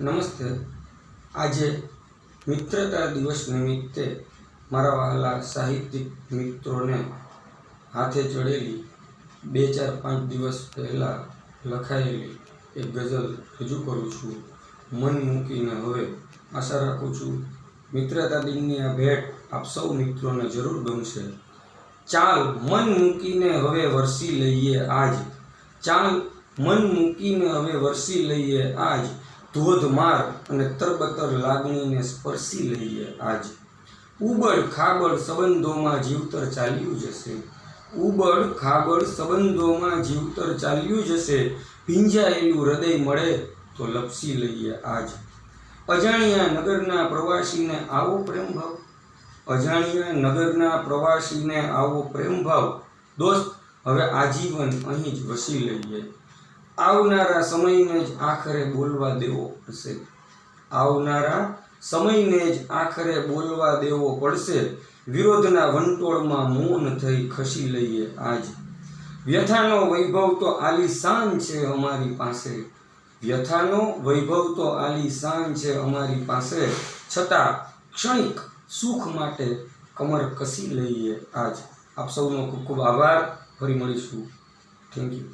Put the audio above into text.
નમસ્તે. આજે મિત્રતા દિવસ નિમિત્તે મારા વહાલા સાહિત્યિક મિત્રોને હાથે ચડેલી બે ચાર પાંચ દિવસ પહેલાં લખાયેલી એક ગઝલ રજૂ કરું છું. મન મૂકીને હવે આશા રાખું છું મિત્રતા દિનની આ ભેટ આપ સૌ મિત્રોને જરૂર ગમશે. ચાલ મન મૂકીને હવે વરસી લઈએ આજ. ચાલ મન મૂકીને હવે વરસી લઈએ આજ. ધોધમાર અને તરબતર લાગણીને સ્પર્શી લઈએ આજ. ઉબડ ખાબડ સંબંધોમાં જીવતર ચાલ્યું જશે. ઉબડ ખાબડ સંબંધોમાં જીવતર ચાલ્યું જશે. ભીંજાયેલું હૃદય મળે તો લપસી લઈએ આજ. અજાણ્યા નગરના પ્રવાસીને આવો પ્રેમભાવ અજાણ્યા નગરના પ્રવાસીને આવો પ્રેમભાવ દોસ્ત, હવે આજીવન અહીં જ વસી લઈએ. આવનારા સમયને જ આખરે બોલવા દેવો પડશે. આવનારા સમયને જ આખરે બોલવા દેવો પડશે. વિરોધના વંટોળમાં મૌન થઈ ખસી લઈએ આજ. વ્યથાનો વૈભવ તો આલીશાન છે અમારી પાસે. વ્યથાનો વૈભવ તો આલીશાન છે અમારી પાસે. છતાં ક્ષણિક સુખ માટે કમર કસી લઈએ આજ. આપ સૌનો ખૂબ ખૂબ આભાર. ફરી મળીશું. Thank you